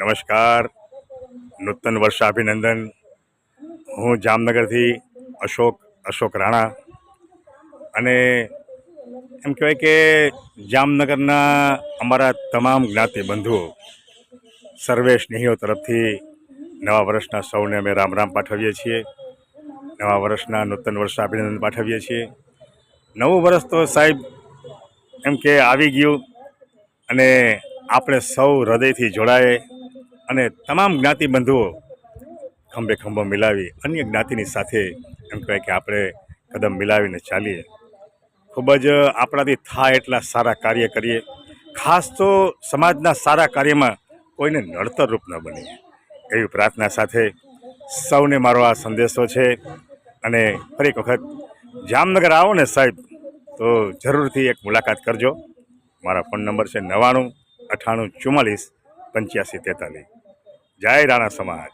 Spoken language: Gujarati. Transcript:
નમસ્કાર. નૂતન વર્ષ અભિનંદન. હું જામનગરથી અશોક અશોક રાણા. અને એમ કહેવાય કે જામનગરના અમારા તમામ જ્ઞાતિ બંધુઓ સર્વે સ્નેહીઓ તરફથી નવા વર્ષના સૌને અમે રામ રામ પાઠવીએ છીએ. નવા વર્ષના નૂતન વર્ષ અભિનંદન પાઠવીએ છીએ. નવું વર્ષ તો સાહેબ એમ કે આવી ગયું અને આપણે સૌ હૃદયથી જોડાએ અને તમામ જ્ઞાતિ બંધુઓ ખંભે ખંભો મિલાવી અન્ય જ્ઞાતિની સાથે એમ કહેવાય કે આપણે કદમ મિલાવીને ચાલીએ. ખૂબ જ આપણાથી થાય એટલા સારા કાર્ય કરીએ. ખાસ તો સમાજના સારા કાર્યમાં કોઈને નડતરરૂપ ન બનીએ એવી પ્રાર્થના સાથે સૌને મારો આ સંદેશો છે અને ફરી એક વખત જામનગર આવો ને સાહેબ, તો જરૂરથી એક મુલાકાત કરજો. મારા ફોન નંબર છે નવ્વાણું, અઠ્ઠાણું, ચુમ્માલીસ, પંચ્યાસી, તેતાલીસ. જય રાણા સમાજ.